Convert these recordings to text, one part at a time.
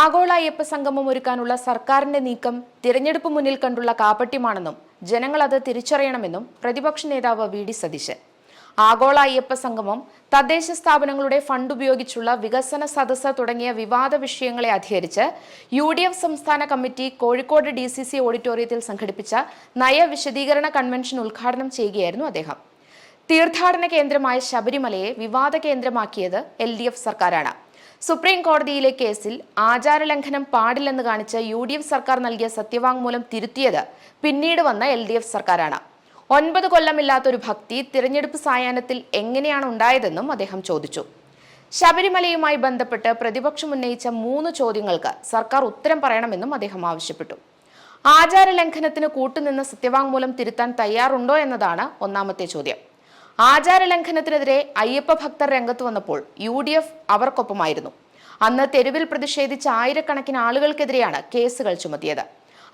ആഗോള അയ്യപ്പ സംഗമം ഒരുക്കാനുള്ള സർക്കാരിന്റെ നീക്കം തിരഞ്ഞെടുപ്പ് മുന്നിൽ കണ്ടുള്ള കാപട്യമാണെന്നും ജനങ്ങൾ അത് തിരിച്ചറിയണമെന്നും പ്രതിപക്ഷ നേതാവ് വി ഡി സതീശൻ. ആഗോള അയ്യപ്പ സംഗമം തദ്ദേശ സ്ഥാപനങ്ങളുടെ ഫണ്ട് ഉപയോഗിച്ചുള്ള വികസന സദസ്സ് തുടങ്ങിയ വിവാദ വിഷയങ്ങളെ അധികരിച്ച് യു ഡി എഫ് സംസ്ഥാന committee Kozhikode D C C ഓഡിറ്റോറിയത്തിൽ സംഘടിപ്പിച്ച നയവിശദീകരണ കൺവെൻഷൻ ഉദ്ഘാടനം ചെയ്യുകയായിരുന്നു അദ്ദേഹം. തീർത്ഥാടന കേന്ദ്രമായ ശബരിമലയെ വിവാദ കേന്ദ്രമാക്കിയത് എൽ ഡി എഫ് സർക്കാരാണ്. സുപ്രീം കോടതിയിലെ കേസിൽ ആചാരലംഘനം പാടില്ലെന്ന് കാണിച്ച് യു ഡി എഫ് സർക്കാർ നൽകിയ സത്യവാങ്മൂലം തിരുത്തിയത് പിന്നീട് വന്ന എൽ ഡി എഫ് സർക്കാരാണ്. ഒൻപത് കൊല്ലമില്ലാത്തൊരു ഭക്തി തിരഞ്ഞെടുപ്പ് സായാഹ്നത്തിൽ എങ്ങനെയാണ് ഉണ്ടായതെന്നും അദ്ദേഹം ചോദിച്ചു. ശബരിമലയുമായി ബന്ധപ്പെട്ട് പ്രതിപക്ഷം ഉന്നയിച്ച മൂന്ന് ചോദ്യങ്ങൾക്ക് സർക്കാർ ഉത്തരം പറയണമെന്നും അദ്ദേഹം ആവശ്യപ്പെട്ടു. ആചാര ലംഘനത്തിന് കൂട്ടുനിന്ന് സത്യവാങ്മൂലം തിരുത്താൻ തയ്യാറുണ്ടോ എന്നതാണ് ഒന്നാമത്തെ ചോദ്യം. ആചാര ലംഘനത്തിനെതിരെ അയ്യപ്പ ഭക്തർ രംഗത്ത് വന്നപ്പോൾ യു ഡി എഫ് അവർക്കൊപ്പമായിരുന്നു. അന്ന് തെരുവിൽ പ്രതിഷേധിച്ച ആയിരക്കണക്കിന് ആളുകൾക്കെതിരെയാണ് കേസുകൾ ചുമത്തിയത്.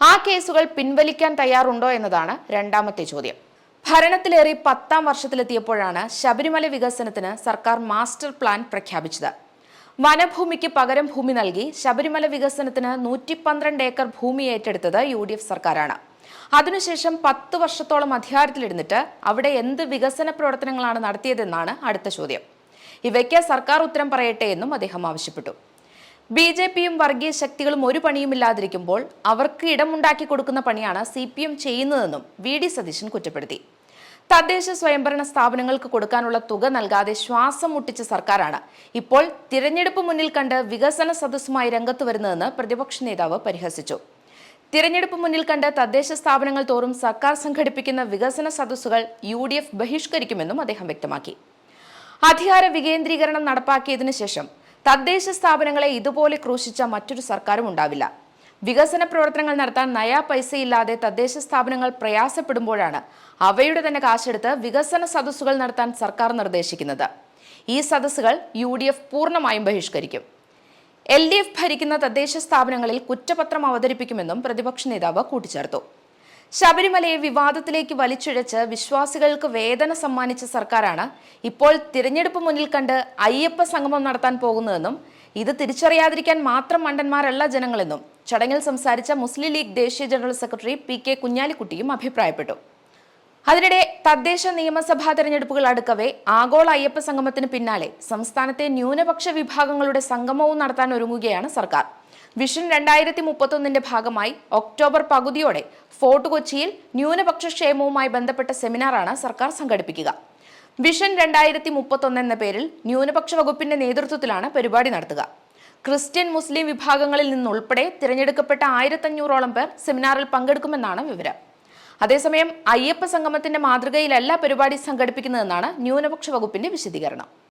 ആ കേസുകൾ പിൻവലിക്കാൻ തയ്യാറുണ്ടോ എന്നതാണ് രണ്ടാമത്തെ ചോദ്യം. ഭരണത്തിലേറി പത്താം വർഷത്തിലെത്തിയപ്പോഴാണ് ശബരിമല വികസനത്തിന് സർക്കാർ മാസ്റ്റർ പ്ലാൻ പ്രഖ്യാപിച്ചത്. വനഭൂമിക്ക് പകരം ഭൂമി നൽകി ശബരിമല വികസനത്തിന് നൂറ്റി ഏക്കർ ഭൂമി ഏറ്റെടുത്തത് യു സർക്കാരാണ്. അതിനുശേഷം പത്ത് വർഷത്തോളം അധികാരത്തിലിരുന്നിട്ട് അവിടെ എന്ത് വികസന പ്രവർത്തനങ്ങളാണ് നടത്തിയതെന്നാണ് അടുത്ത ചോദ്യം. ഇവയ്ക്ക് സർക്കാർ ഉത്തരം പറയട്ടെ എന്നും അദ്ദേഹം ആവശ്യപ്പെട്ടു. ബി ജെ പിയും വർഗീയ ശക്തികളും ഒരു പണിയും ഇല്ലാതിരിക്കുമ്പോൾ അവർക്ക് ഇടമുണ്ടാക്കി കൊടുക്കുന്ന പണിയാണ് സി പി എം ചെയ്യുന്നതെന്നും വി ഡി സതീശൻ കുറ്റപ്പെടുത്തി. തദ്ദേശ സ്വയംഭരണ സ്ഥാപനങ്ങൾക്ക് കൊടുക്കാനുള്ള തുക നൽകാതെ ശ്വാസം മുട്ടിച്ച സർക്കാരാണ് ഇപ്പോൾ തിരഞ്ഞെടുപ്പ് മുന്നിൽ കണ്ട് വികസന സദസ്സുമായി രംഗത്ത് വരുന്നതെന്ന് പ്രതിപക്ഷ നേതാവ് പരിഹസിച്ചു. തിരഞ്ഞെടുപ്പ് മുന്നിൽ കണ്ട് തദ്ദേശ സ്ഥാപനങ്ങൾ തോറും സർക്കാർ സംഘടിപ്പിക്കുന്ന വികസന സദസ്സുകൾ യു ഡി എഫ് ബഹിഷ്കരിക്കുമെന്നും അദ്ദേഹം വ്യക്തമാക്കി. അധികാര വികേന്ദ്രീകരണം നടപ്പാക്കിയതിനു ശേഷം തദ്ദേശ സ്ഥാപനങ്ങളെ ഇതുപോലെ ക്രൂശിച്ച മറ്റൊരു സർക്കാരും ഉണ്ടാവില്ല. വികസന പ്രവർത്തനങ്ങൾ നടത്താൻ നയാ പൈസയില്ലാതെ തദ്ദേശ സ്ഥാപനങ്ങൾ പ്രയാസപ്പെടുമ്പോഴാണ് അവയുടെ തന്നെ കാശെടുത്ത് വികസന സദസ്സുകൾ നടത്താൻ സർക്കാർ നിർദ്ദേശിക്കുന്നത്. ഈ സദസ്സുകൾ യു പൂർണമായും ബഹിഷ്കരിക്കും. എൽ ഡി എഫ് ഭരിക്കുന്ന തദ്ദേശ സ്ഥാപനങ്ങളിൽ കുറ്റപത്രം അവതരിപ്പിക്കുമെന്നും പ്രതിപക്ഷ നേതാവ് കൂട്ടിച്ചേർത്തു. ശബരിമലയെ വിവാദത്തിലേക്ക് വലിച്ചിഴച്ച് വിശ്വാസികൾക്ക് വേദന സമ്മാനിച്ച സർക്കാരാണ് ഇപ്പോൾ തിരഞ്ഞെടുപ്പ് മുന്നിൽ കണ്ട് അയ്യപ്പ സംഗമം നടത്താൻ പോകുന്നതെന്നും ഇത് തിരിച്ചറിയാതിരിക്കാൻ മാത്രം മണ്ടന്മാരല്ല ജനങ്ങളെന്നും ചടങ്ങിൽ സംസാരിച്ച മുസ്ലിം ലീഗ് ദേശീയ ജനറൽ സെക്രട്ടറി പി കെ കുഞ്ഞാലിക്കുട്ടിയും അഭിപ്രായപ്പെട്ടു. അതിനിടെ തദ്ദേശ നിയമസഭാ തെരഞ്ഞെടുപ്പുകൾ അടുക്കവെ ആഗോള അയ്യപ്പ സംഗമത്തിന് പിന്നാലെ സംസ്ഥാനത്തെ ന്യൂനപക്ഷ വിഭാഗങ്ങളുടെ സംഗമവും നടത്താൻ ഒരുങ്ങുകയാണ് സർക്കാർ. വിഷൻ രണ്ടായിരത്തി മുപ്പത്തൊന്നിന്റെ ഭാഗമായി ഒക്ടോബർ പകുതിയോടെ ഫോർട്ട് കൊച്ചിയിൽ ന്യൂനപക്ഷ ക്ഷേമവുമായി ബന്ധപ്പെട്ട സെമിനാറാണ് സർക്കാർ സംഘടിപ്പിക്കുക. വിഷൻ രണ്ടായിരത്തി മുപ്പത്തൊന്ന് എന്ന പേരിൽ ന്യൂനപക്ഷ വകുപ്പിന്റെ നേതൃത്വത്തിലാണ് പരിപാടി നടത്തുക. ക്രിസ്ത്യൻ മുസ്ലിം വിഭാഗങ്ങളിൽ നിന്നുൾപ്പെടെ തിരഞ്ഞെടുക്കപ്പെട്ട ആയിരത്തഞ്ഞൂറോളം പേർ സെമിനാറിൽ പങ്കെടുക്കുമെന്നാണ് വിവരം. അതേസമയം അയ്യപ്പ സംഗമത്തിന്റെ മാതൃകയിലല്ല പരിപാടി സംഘടിപ്പിക്കുന്നതെന്നാണ് ന്യൂനപക്ഷ വകുപ്പിന്റെ വിശദീകരണം.